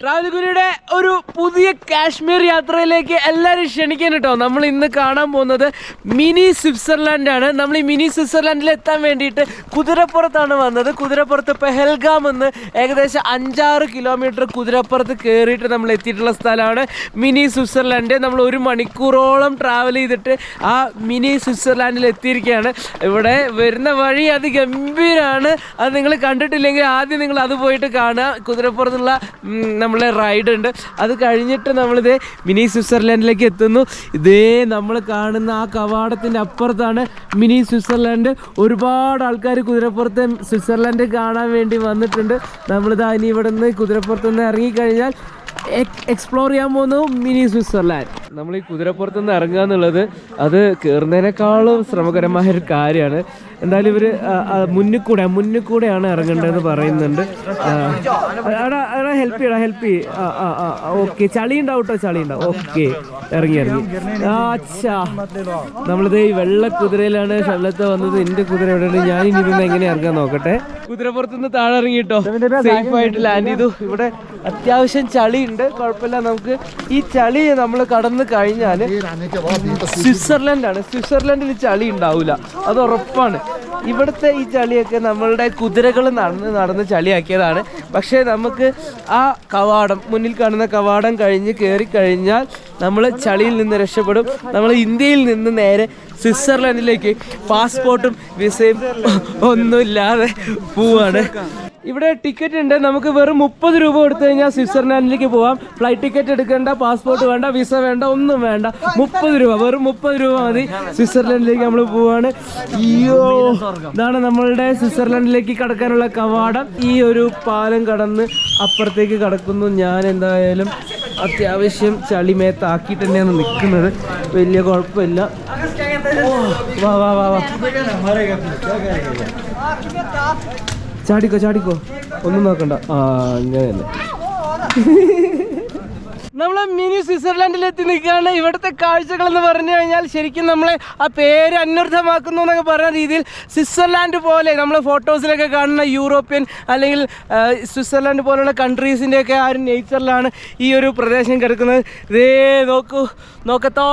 Travel ഗുരുയുടെ ഒരു പുതിയ കാശ്മീർ യാത്രയിലേക്ക് എല്ലാവരും ക്ഷണിക്കാൻ കേട്ടോ. നമ്മൾ ഇന്ന് കാണാൻ പോകുന്നത് മിനി സ്വിറ്റ്സർലാൻഡ് ആണ്. നമ്മൾ ഈ മിനി സ്വിറ്റ്സർലാൻഡിൽ എത്താൻ വേണ്ടിയിട്ട് കുതിരപ്പുറത്താണ് വന്നത്. കുതിരപ്പുറത്ത് പെഹൽഗാം എന്ന് ഏകദേശം അഞ്ചാറ് കിലോമീറ്റർ കുതിരപ്പുറത്ത് കയറിയിട്ട് നമ്മൾ എത്തിയിട്ടുള്ള സ്ഥലമാണ് മിനി സ്വിറ്റ്സർലാൻഡ്. നമ്മൾ ഒരു മണിക്കൂറോളം ട്രാവൽ ചെയ്തിട്ട് ആ മിനി സ്വിറ്റ്സർലാൻഡിൽ എത്തിയിരിക്കുകയാണ്. ഇവിടെ വരുന്ന വഴി അത് ഗംഭീരമാണ് അത് നിങ്ങൾ കണ്ടിട്ടില്ലെങ്കിൽ ആദ്യം നിങ്ങൾ അത് പോയിട്ട് കാണുക. കുതിരപ്പുറത്തുള്ള നമ്മളെ റൈഡ് ഉണ്ട്. അത് കഴിഞ്ഞിട്ട് നമ്മളിത് മിനി സ്വിറ്റ്സർലാൻഡിലേക്ക് എത്തുന്നു. ഇതേ നമ്മൾ കാണുന്ന ആ കവാടത്തിന്റെ അപ്പുറത്താണ് മിനി സ്വിറ്റ്സർലാൻഡ്. ഒരുപാട് ആൾക്കാർ കുതിരപ്പുറത്ത് സ്വിറ്റ്സർലാൻഡ് കാണാൻ വേണ്ടി വന്നിട്ടുണ്ട്. നമ്മളിതാ ഇനി ഇവിടെ നിന്ന് കുതിരപ്പുറത്ത് നിന്ന് ഇറങ്ങിക്കഴിഞ്ഞാൽ എക്സ്പ്ലോർ ചെയ്യാൻ പോകുന്നു മിനി സ്വിറ്റ്സർലാൻഡ്. നമ്മൾ ഈ കുതിരപ്പുറത്ത് നിന്ന് ഇറങ്ങുക എന്നുള്ളത് അത് കയറുന്നതിനേക്കാളും ശ്രമകരമായ ഒരു കാര്യമാണ്. എന്തായാലും ഇവർ മുന്നിൽ കൂടെ മുന്നിൽ കൂടെയാണ് ഇറങ്ങേണ്ടതെന്ന് പറയുന്നുണ്ട്. എടാ എടാ ഹെൽപ്പ് ചെയ്യടാ ഹെൽപ്പ് ചെയ്യ. ആ ഓക്കെ ചളി ഉണ്ടാവും കേട്ടോ ചളി ഉണ്ടാവും. ഓക്കെ ഇറങ്ങി ഇറങ്ങി. ആച്ചാ അച്ഛാ. നമ്മളിത് ഈ വെള്ള കുതിരയിലാണ് ഷള്ളത്ത് വന്നത്. എന്റെ കുതിര എവിടെയാണ്? ഞാൻ ഇനി ഇതൊന്ന് എങ്ങനെ ഇറങ്ങാൻ നോക്കട്ടെ? കുതിരപ്പുറത്തുനിന്ന് താഴെ ഇറങ്ങിട്ടോ സേഫ് ആയിട്ട് ലാൻഡ് ചെയ്തു. ഇവിടെ അത്യാവശ്യം ചളി ഉണ്ട് കുഴപ്പമില്ല. നമുക്ക് ഈ ചളി നമ്മൾ കടന്നു കഴിഞ്ഞാൽ സ്വിറ്റ്സർലൻഡ് ആണ് സ്വിറ്റ്സർലൻഡിൽ ചളി ഉണ്ടാവില്ല അത് ഉറപ്പാണ്. ഇവിടുത്തെ ഈ ചളിയൊക്കെ നമ്മളുടെ കുതിരകൾ നടന്ന് നടന്ന് ചളിയാക്കിയതാണ്. പക്ഷേ നമുക്ക് ആ കവാടം മുന്നിൽ കാണുന്ന കവാടം കഴിഞ്ഞ് കയറി കഴിഞ്ഞാൽ നമ്മൾ ചളിയിൽ നിന്ന് രക്ഷപ്പെടും. നമ്മൾ ഇന്ത്യയിൽ നിന്ന് നേരെ സ്വിറ്റ്സർലൻഡിലേക്ക് പാസ്പോർട്ടും വിസയും ഒന്നുമില്ലാതെ പോവാണ്. ഇവിടെ ടിക്കറ്റ് ഉണ്ട്. നമുക്ക് വെറും മുപ്പത് രൂപ കൊടുത്തു കഴിഞ്ഞാൽ സ്വിറ്റ്സർലാൻഡിലേക്ക് പോവാം. ഫ്ലൈറ്റ് ടിക്കറ്റ് എടുക്കേണ്ട പാസ്പോർട്ട് വേണ്ട വിസ വേണ്ട ഒന്നും വേണ്ട. മുപ്പത് രൂപ വെറും മുപ്പത് രൂപ മതി. സ്വിറ്റ്സർലാൻഡിലേക്ക് നമ്മൾ പോവാണ്. അയ്യോ ഇതാണ് നമ്മളുടെ സ്വിറ്റ്സർലാൻഡിലേക്ക് കടക്കാനുള്ള കവാടം. ഈ ഒരു പാലം കടന്ന് അപ്പുറത്തേക്ക് കടക്കുന്നു. ഞാൻ എന്തായാലും അത്യാവശ്യം ചളിമേത്താക്കിയിട്ട് തന്നെയാണ് നിൽക്കുന്നത്. വലിയ കുഴപ്പമില്ല. വാ വാ വാ വാ. ചാടിക്കോ ചാടിക്കോ. ഒന്നും നോക്കണ്ട. ആ അങ്ങനെയല്ലേ നമ്മൾ മിനി സ്വിറ്റ്സർലാൻഡിൽ എത്തി നിൽക്കുകയാണ്. ഇവിടുത്തെ കാഴ്ചകൾ എന്ന് പറഞ്ഞു കഴിഞ്ഞാൽ ശരിക്കും നമ്മളെ ആ പേര് അന്വർത്ഥമാക്കുന്നു എന്നൊക്കെ പറയുന്ന രീതിയിൽ സ്വിറ്റ്സർലാൻഡ് പോലെ നമ്മൾ ഫോട്ടോസിലൊക്കെ കാണുന്ന യൂറോപ്യൻ അല്ലെങ്കിൽ സ്വിറ്റ്സർലാൻഡ് പോലുള്ള കൺട്രീസിന്റെയൊക്കെ ആ ഒരു നേച്ചറിലാണ് ഈ ഒരു പ്രദേശം കിടക്കുന്നത്. ഇതേ നോക്കൂ നോക്കത്തോ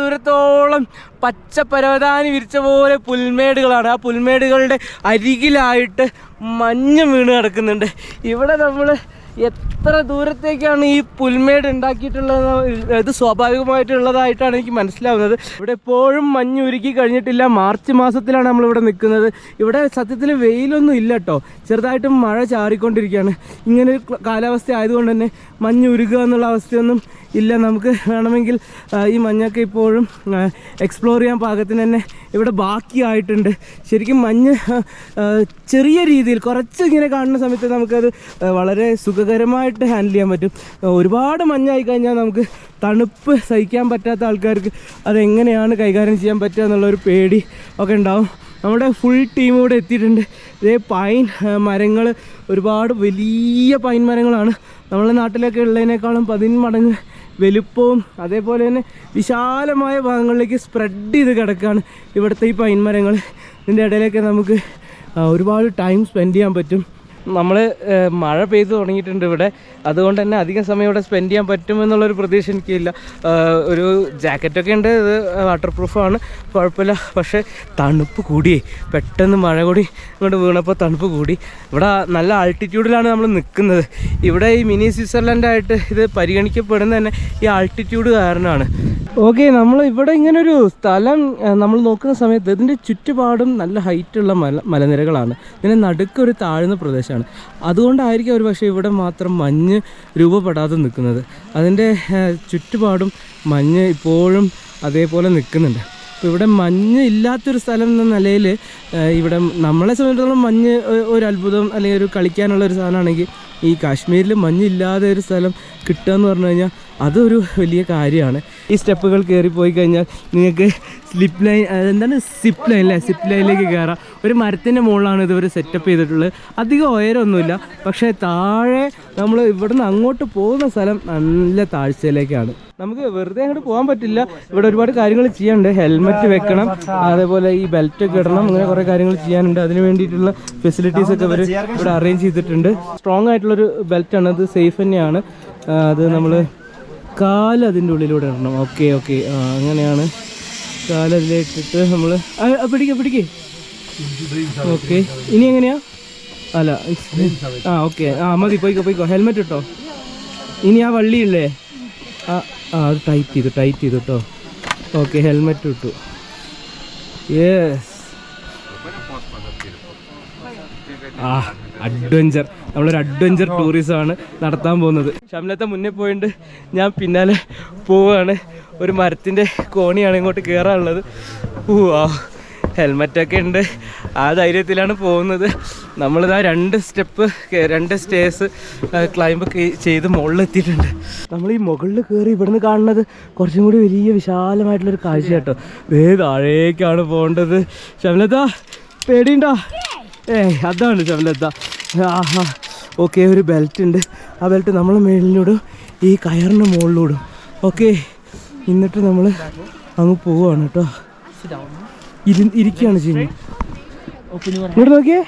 ദൂരത്തോളം പച്ച പരവതാനി വിരിച്ച പോലെ പുൽമേടുകളാണ്. ആ പുൽമേടുകളുടെ അരികിലായിട്ട് മഞ്ഞ് വീണ് കിടക്കുന്നുണ്ട്. ഇവിടെ നമ്മൾ എത്ര ദൂരത്തേക്കാണ് ഈ പുൽമേട് ഉണ്ടാക്കിയിട്ടുള്ളത്? ഇത് സ്വാഭാവികമായിട്ടുള്ളതായിട്ടാണ് എനിക്ക് മനസ്സിലാവുന്നത്. ഇവിടെ എപ്പോഴും മഞ്ഞ് ഉരുക്കി കഴിഞ്ഞിട്ടില്ല. മാർച്ച് മാസത്തിലാണ് നമ്മളിവിടെ നിൽക്കുന്നത്. ഇവിടെ സത്യത്തിൽ വെയിലൊന്നും ഇല്ല കേട്ടോ. ചെറുതായിട്ടും മഴ ചാറിക്കൊണ്ടിരിക്കുകയാണ്. ഇങ്ങനെ ഒരു കാലാവസ്ഥ ആയതുകൊണ്ട് തന്നെ മഞ്ഞ് ഉരുകുക എന്നുള്ള അവസ്ഥയൊന്നും ഇല്ല. നമുക്ക് വേണമെങ്കിൽ ഈ മഞ്ഞൊക്കെ ഇപ്പോഴും എക്സ്പ്ലോർ ചെയ്യാൻ പാകത്തിന് തന്നെ ഇവിടെ ബാക്കിയായിട്ടുണ്ട്. ശരിക്കും മഞ്ഞ് ചെറിയ രീതിയിൽ കുറച്ച് ഇങ്ങനെ കാണുന്ന സമയത്ത് നമുക്കത് വളരെ വളരെ സുഖകരമായിട്ട് ഹാൻഡിൽ ചെയ്യാൻ പറ്റും. ഒരുപാട് മഞ്ഞായി കഴിഞ്ഞാൽ നമുക്ക് തണുപ്പ് സഹിക്കാൻ പറ്റാത്ത ആൾക്കാർക്ക് അതെങ്ങനെയാണ് കൈകാര്യം ചെയ്യാൻ പറ്റുക എന്നുള്ളൊരു പേടി ഒക്കെ ഉണ്ടാവും. നമ്മുടെ ഫുൾ ടീം ഇവിടെ എത്തിയിട്ടുണ്ട്. ഇതേ പൈൻ മരങ്ങൾ ഒരുപാട് വലിയ പൈൻ മരങ്ങളാണ്. നമ്മുടെ നാട്ടിലൊക്കെ ഉള്ളതിനേക്കാളും പതിന്മടങ്ങ് വലുപ്പവും അതേപോലെ തന്നെ വിശാലമായ ഭാഗങ്ങളിലേക്ക് സ്പ്രെഡ് ചെയ്ത് കിടക്കുകയാണ് ഇവിടുത്തെ ഈ പൈൻ മരങ്ങൾ. ഇതിന്റെ ഇടയിലൊക്കെ നമുക്ക് ഒരുപാട് ടൈം സ്പെൻഡ് ചെയ്യാൻ പറ്റും. നമ്മൾ മഴ പെയ്തു തുടങ്ങിയിട്ടുണ്ട് ഇവിടെ. അതുകൊണ്ട് തന്നെ അധികം സമയം ഇവിടെ സ്പെൻഡ് ചെയ്യാൻ പറ്റുമെന്നുള്ളൊരു പ്രതീക്ഷ എനിക്കില്ല. ഒരു ജാക്കറ്റൊക്കെ ഉണ്ട് ഇത് വാട്ടർ പ്രൂഫാണ് കുഴപ്പമില്ല. പക്ഷേ തണുപ്പ് കൂടിയേ. പെട്ടെന്ന് മഴ കൂടി ഇങ്ങോട്ട് വീണപ്പോൾ തണുപ്പ് കൂടി. ഇവിടെ നല്ല ആൾട്ടിറ്റ്യൂഡിലാണ് നമ്മൾ നിൽക്കുന്നത് ഇവിടെ ഈ മിനി സ്വിറ്റ്സർലൻഡായിട്ട് ഇത് പരിഗണിക്കപ്പെടുന്ന തന്നെ ഈ ആൾട്ടിറ്റ്യൂഡ് കാരണമാണ്. ഓക്കെ നമ്മൾ ഇവിടെ ഇങ്ങനൊരു സ്ഥലം നമ്മൾ നോക്കുന്ന സമയത്ത് ഇതിന്റെ ചുറ്റുപാടും നല്ല ഹൈറ്റുള്ള മല മലനിരകളാണ്. ഇതിന് നടുക്കൊരു താഴ്ന്ന പ്രദേശമാണ് അതുകൊണ്ടായിരിക്കും ഒരു പക്ഷേ ഇവിടെ മാത്രം മഞ്ഞ് രൂപപ്പെടാതെ നിൽക്കുന്നത്. അതിന്റെ ചുറ്റുപാടും മഞ്ഞ് ഇപ്പോഴും അതേപോലെ നിൽക്കുന്നുണ്ട്. അപ്പോൾ ഇവിടെ മഞ്ഞ് ഇല്ലാത്തൊരു സ്ഥലം എന്ന നിലയിൽ ഇവിടെ നമ്മളെ സംബന്ധിച്ചിടത്തോളം മഞ്ഞ് ഒരു അത്ഭുതം അല്ലെങ്കിൽ ഒരു കളിക്കാനുള്ള ഒരു സാധനമാണെങ്കിൽ ഈ കാശ്മീരിൽ മഞ്ഞില്ലാതെ ഒരു സ്ഥലം കിട്ടുക എന്ന് പറഞ്ഞു കഴിഞ്ഞാൽ അതൊരു വലിയ കാര്യമാണ്. ഈ സ്റ്റെപ്പുകൾ കയറി പോയി കഴിഞ്ഞാൽ നിങ്ങൾക്ക് സ്ലിപ്പ് ലൈൻ എന്താണ് സിപ്പ് ലൈൻ അല്ലേ സിപ്പ് ലൈനിലേക്ക് കയറാം ഒരു മരത്തിന്റെ മുകളിലാണ് ഇതുവരെ സെറ്റപ്പ് ചെയ്തിട്ടുള്ളത്. അധികം ഉയരമൊന്നുമില്ല. പക്ഷേ താഴെ നമ്മൾ ഇവിടുന്ന് അങ്ങോട്ട് പോകുന്ന സ്ഥലം നല്ല താഴ്ചയിലേക്കാണ്. നമുക്ക് വെറുതെ അങ്ങോട്ട് പോകാൻ പറ്റില്ല. ഇവിടെ ഒരുപാട് കാര്യങ്ങൾ ചെയ്യാനുണ്ട്. ഹെൽമെറ്റ് വെക്കണം. അതേപോലെ ഈ ബെൽറ്റ് ഒക്കെ ഇടണം. അങ്ങനെ കുറേ കാര്യങ്ങൾ ചെയ്യാനുണ്ട്. അതിന് വേണ്ടിയിട്ടുള്ള ഫെസിലിറ്റീസ് ഒക്കെ അവർ ഇവിടെ അറേഞ്ച് ചെയ്തിട്ടുണ്ട്. സ്ട്രോങ് ആയിട്ടുള്ളൊരു ആണ്. അത് സേഫ് തന്നെയാണ്. അത് നമ്മൾ കാൽ അതിന്റെ ഉള്ളിലൂടെ ഇടണം. ഓക്കെ ഓക്കെ അങ്ങനെയാണ്. കാൽ അതിലിട്ടിട്ട് നമ്മൾ പിടിക്കുക പിടിക്കേ ഓക്കെ ഇനി എങ്ങനെയാ? അല്ല ആ ഓക്കെ ആ മതി പോയിക്കോ പോയിക്കോ. ഹെൽമെറ്റ് ഇട്ടോ? ഇനി ആ വള്ളിയില്ലേ? ആ ആ അത് ടൈറ്റ് ചെയ്തു ടൈറ്റ് ചെയ്തു കേട്ടോ ഓക്കെ ഹെൽമെറ്റ് ഇട്ടു. യെസ് ആ. അഡ്വഞ്ചർ. നമ്മളൊരു അഡ്വഞ്ചർ ടൂറിസം ആണ് നടത്താൻ പോകുന്നത്. ഷംലത്തെ മുന്നേ പോയിട്ട് ഞാൻ പിന്നാലെ പോവുകയാണ് ഒരു മരത്തിന്റെ കോണിയാണ് ഇങ്ങോട്ട് കയറാനുള്ളത് ഓ ആ ഹെൽമെറ്റൊക്കെ ഉണ്ട്. ആ ധൈര്യത്തിലാണ് പോകുന്നത്. നമ്മളിതാ രണ്ട് സ്റ്റെപ്പ് രണ്ട് സ്റ്റേഴ്സ് ക്ലൈംബ് ചെയ്ത് മുകളിലെത്തിയിട്ടുണ്ട്. നമ്മൾ ഈ മുകളിൽ കയറി ഇവിടുന്ന് കാണുന്നത് കുറച്ചും കൂടി വലിയ വിശാലമായിട്ടുള്ളൊരു കാഴ്ച കേട്ടോ വേ താഴേക്കാണ് പോകേണ്ടത്. ഷംലത പേടിയുണ്ടോ? ഏ അതാണ് ചവലത്ത ആഹാ ഓക്കെ ഒരു ബെൽറ്റ് ഉണ്ട്. ആ ബെൽറ്റ് നമ്മൾ മേളിലൂടും ഈ കയറിന് മുകളിലൂടും. ഓക്കെ എന്നിട്ട് നമ്മൾ അങ്ങ് പോവാണ് കേട്ടോ. ഇരി ഇരിക്കുകയാണ് ചെയ്യുന്നത്. ഇങ്ങോട്ട് നോക്കിയേ.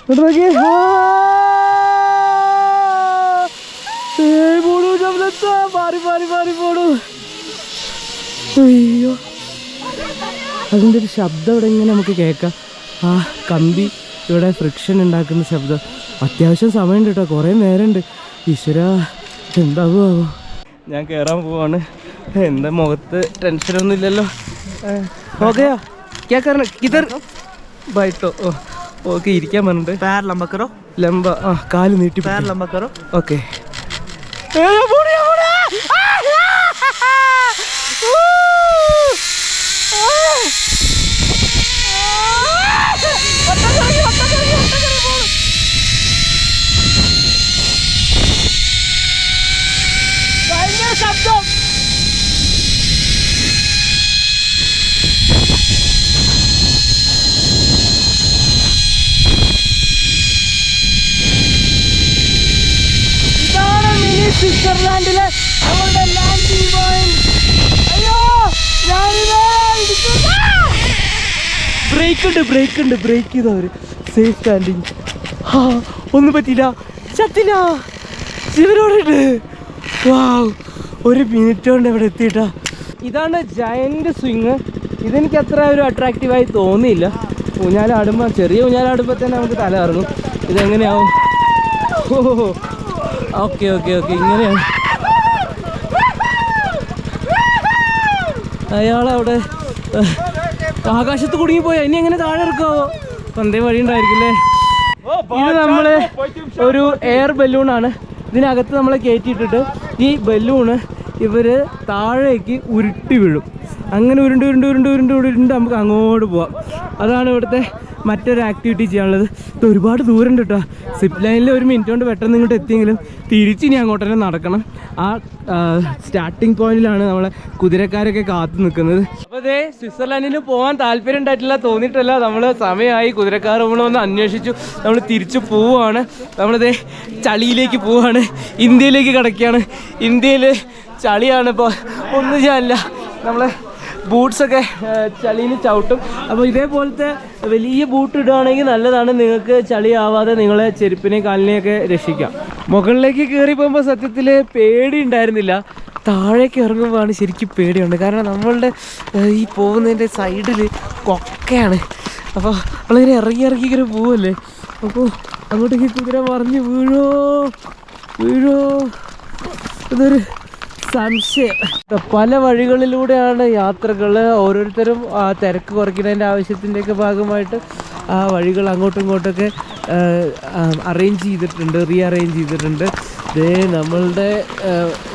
ഇങ്ങോട്ട് നോക്കിയേ! ഏയ് അതിന്റെ ഒരു ശബ്ദം ഇവിടെ ഇങ്ങനെ നമുക്ക് കേൾക്കാം. ആ കമ്പി. ഇവിടെ ഫ്രിക്ഷൻ ഉണ്ടാക്കുന്ന ശബ്ദം. അത്യാവശ്യം സമയമുണ്ട് കേട്ടോ. കുറേ നേരമുണ്ട്. ഈശ്വര എന്താവോ ഞാൻ കയറാൻ പോവാണ്. എന്റെ മുഖത്ത് ടെൻഷനൊന്നും ഇല്ലല്ലോ. ഓക്കെയോ കേക്കാറ ഇതർ. ബൈട്ടോ ഓക്കെ ഇരിക്കാൻ പറഞ്ഞിട്ട്. പാർ ലംബക്കറോ ലംബ ആ കാൽ നീട്ടി പാർ ലംബക്കറോ ഓക്കെ. ഓ സ്വിറ്റ്സർലാൻഡിലെ അവളുടെ ലാൻഡിംഗ് പോയിന്റ് അയ്യോ ബ്രേക്ക് ഉണ്ട് ബ്രേക്ക് ഉണ്ട് ബ്രേക്ക് ചെയ്തവര് സേഫ് സ്റ്റാൻഡിങ്. ഒന്നും പറ്റില്ല ചത്തില്ല. ശിവനോടുണ്ട് വാവ് ഒരു മിനിറ്റ് കൊണ്ട് ഇവിടെ എത്തിയിട്ടാ. ഇതാണ് ജയന്റ് സ്വിങ് ഇതെനിക്ക് അത്ര ഒരു അട്രാക്റ്റീവായി തോന്നിയില്ല. ഊഞ്ഞാലാടുമ്പോൾ ചെറിയ ഊഞ്ഞാലാടുമ്പോൾ തന്നെ നമുക്ക് തല ഇറങ്ങും ഇതെങ്ങനെയാവും? ഓ ഓക്കെ ഓക്കെ ഓക്കെ ഇങ്ങനെയാണ്. അയാളവിടെ ആകാശത്ത് കുടുങ്ങിപ്പോയി. ഇനി എങ്ങനെ താഴെ ഇറക്കാവോ? പന്തേ വഴി ഉണ്ടായിരിക്കില്ലേ? ഇത് നമ്മൾ ഒരു എയർ ബലൂണാണ്. ഇതിനകത്ത് നമ്മളെ കയറ്റിയിട്ടിട്ട് ഈ ബലൂണ് ഇവർ താഴേക്ക് ഉരുട്ടി വീഴും. അങ്ങനെ ഉരുണ്ട് ഉരുണ്ട് ഉരുണ്ട് ഉരുണ്ട് ഉരുണ്ട് നമുക്ക് അങ്ങോട്ട് പോവാം. അതാണ് ഇവിടുത്തെ മറ്റൊരു ആക്ടിവിറ്റി ചെയ്യാനുള്ളത്. ഇത് ഒരുപാട് ദൂരം കേട്ടോ. സിപ്പ് ലൈനിൽ ഒരു മിനിറ്റ് കൊണ്ട് പെട്ടെന്ന് ഇങ്ങോട്ട് എത്തിയെങ്കിലും തിരിച്ച് ഇനി അങ്ങോട്ട് തന്നെ നടക്കണം. ആ സ്റ്റാർട്ടിംഗ് പോയിന്റിലാണ് നമ്മളെ കുതിരക്കാരൊക്കെ കാത്തു നിൽക്കുന്നത്. അപ്പോൾ അതേ സ്വിറ്റ്സർലാൻഡിന് പോകാൻ താല്പര്യം ഉണ്ടായിട്ടില്ല തോന്നിയിട്ടില്ല. നമ്മൾ സമയമായി കുതിരക്കാർ നമ്മളൊന്ന് അന്വേഷിച്ചു. നമ്മൾ തിരിച്ചു പോവുകയാണ് നമ്മളിതേ ചളിയിലേക്ക് പോവുകയാണ് ഇന്ത്യയിലേക്ക് കിടക്കുകയാണ്. ഇന്ത്യയിൽ ചളിയാണ് ഇപ്പോൾ ഒന്നും ചെയ്യാനില്ല. നമ്മളെ ബൂട്ട്സൊക്കെ ചളിയിൽ ചവിട്ടും. അപ്പോൾ ഇതേപോലത്തെ വലിയ ബൂട്ട് ഇടുകയാണെങ്കിൽ നല്ലതാണ്. നിങ്ങൾക്ക് ചളി ആവാതെ നിങ്ങളെ ചെരുപ്പിനെയും കാലിനെയൊക്കെ രക്ഷിക്കാം. മുകളിലേക്ക് കയറി പോകുമ്പോൾ സത്യത്തിൽ പേടി ഉണ്ടായിരുന്നില്ല. താഴേക്ക് ഇറങ്ങുമ്പോഴാണ് ശരിക്കും പേടിയുണ്ട്. കാരണം നമ്മളുടെ ഈ പോകുന്നതിന്റെ സൈഡിൽ കൊക്കയാണ്. അപ്പോൾ നമ്മളിങ്ങനെ ഇറങ്ങി ഇറങ്ങി ഇങ്ങനെ പോവല്ലേ? അപ്പോൾ അങ്ങോട്ടേക്ക് കുതിര മറിഞ്ഞ് വീഴോ? വീഴോ? ഇതൊരു സംശയം. പല വഴികളിലൂടെയാണ് യാത്രകൾ ഓരോരുത്തരും തിരക്ക് കുറയ്ക്കുന്നതിന്റെ ആവശ്യത്തിന്റെയൊക്കെ ഭാഗമായിട്ട് ആ വഴികൾ അങ്ങോട്ടും ഇങ്ങോട്ടൊക്കെ അറേഞ്ച് ചെയ്തിട്ടുണ്ട് റീ അറേഞ്ച് ചെയ്തിട്ടുണ്ട്. ദേ നമ്മളുടെ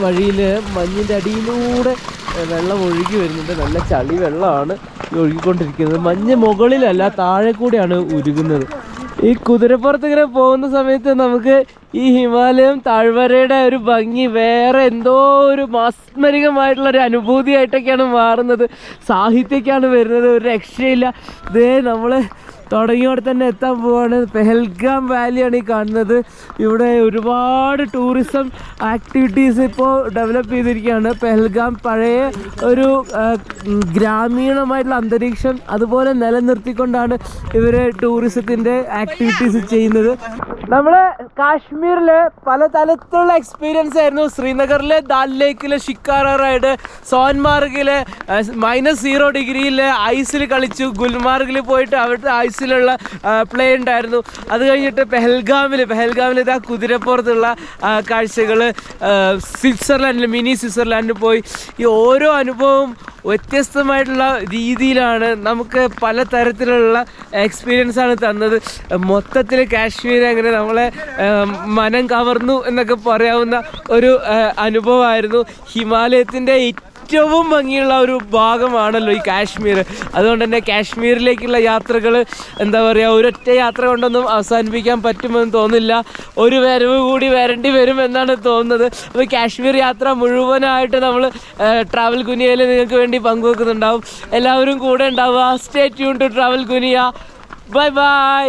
വഴിയിൽ മഞ്ഞിന്റെ അടിയിലൂടെ വെള്ളം ഒഴുകി വരുന്നുണ്ട്. നല്ല ചളി വെള്ളമാണ് ഒഴുകിക്കൊണ്ടിരിക്കുന്നത്. മഞ്ഞ് മുകളിലല്ല താഴെ കൂടെയാണ് ഉരുകുന്നത്. ഈ കുതിരപ്പുറത്ത് ഇങ്ങനെ പോകുന്ന സമയത്ത് നമുക്ക് ഈ ഹിമാലയം താഴ്വരയുടെ ഒരു ഭംഗി വേറെ എന്തോ ഒരു മാസ്മരികമായിട്ടുള്ള ഒരു അനുഭൂതിയായിട്ടൊക്കെയാണ് മാറുന്നത്. സാഹിത്യക്കാണ് വരുന്നത് ഒരു രക്ഷയില്ല. ഇതേ നമ്മൾ തുടങ്ങിയോടെ തന്നെ എത്താൻ പോവാണ്. പെഹൽഗാം വാലിയാണ് ഈ കാണുന്നത്. ഇവിടെ ഒരുപാട് ടൂറിസം ആക്ടിവിറ്റീസ് ഇപ്പോൾ ഡെവലപ്പ് ചെയ്തിരിക്കുകയാണ്. പെഹൽഗാം പഴയ ഒരു ഗ്രാമീണമായിട്ടുള്ള അന്തരീക്ഷം അതുപോലെ നിലനിർത്തിക്കൊണ്ടാണ് ഇവർ ടൂറിസത്തിന്റെ ആക്ടിവിറ്റീസ് ചെയ്യുന്നത്. നമ്മൾ കാശ്മീരിൽ പല തലത്തിലുള്ള എക്സ്പീരിയൻസ് ആയിരുന്നു. ശ്രീനഗറിലെ ദാൽ ലേക്കിലെ ഷിക്കാറ റൈഡ് സോൻമാർഗിലെ മൈനസ് സീറോ ഡിഗ്രിയിലെ ഐസിൽ കളിച്ചു. ഗുൽമാർഗിൽ പോയിട്ട് അവിടുത്തെ ഐസിലുള്ള പ്ലേ ഉണ്ടായിരുന്നു. അത് കഴിഞ്ഞിട്ട് പെഹൽഗാമിൽ പെഹൽഗാമിൽ ഇതാ കുതിരപ്പുറത്തുള്ള കാഴ്ചകൾ സ്വിറ്റ്സർലാൻഡിൽ മിനി സ്വിറ്റ്സർലാൻഡിൽ പോയി. ഈ ഓരോ അനുഭവവും വ്യത്യസ്തമായിട്ടുള്ള രീതിയിലാണ് നമുക്ക് പല തരത്തിലുള്ള എക്സ്പീരിയൻസ് ആണ് തന്നത്. മൊത്തത്തിൽ കാശ്മീർ അങ്ങനെ നമ്മളെ മനം കവർന്നു എന്നൊക്കെ പറയാവുന്ന ഒരു അനുഭവമായിരുന്നു. ഹിമാലയത്തിന്റെ ഏറ്റവും ഭംഗിയുള്ള ഒരു ഭാഗമാണല്ലോ ഈ കാശ്മീർ. അതുകൊണ്ട് തന്നെ കാശ്മീരിലേക്കുള്ള യാത്രകൾ എന്താ പറയുക ഒരൊറ്റ യാത്ര കൊണ്ടൊന്നും അവസാനിപ്പിക്കാൻ പറ്റുമെന്ന് തോന്നില്ല. ഒരു വരവ് കൂടി വരേണ്ടി വരും എന്നാണ് തോന്നുന്നത്. അപ്പോൾ കാശ്മീർ യാത്ര മുഴുവനായിട്ട് നമ്മൾ ട്രാവൽ കുനിയയിൽ നിങ്ങൾക്ക് വേണ്ടി പങ്കുവെക്കുന്നുണ്ടാവും. എല്ലാവരും കൂടെ ഉണ്ടാവുക. സ്റ്റേ ട്യൂൺ ടു ട്രാവൽ കുനിയ ബൈ ബൈ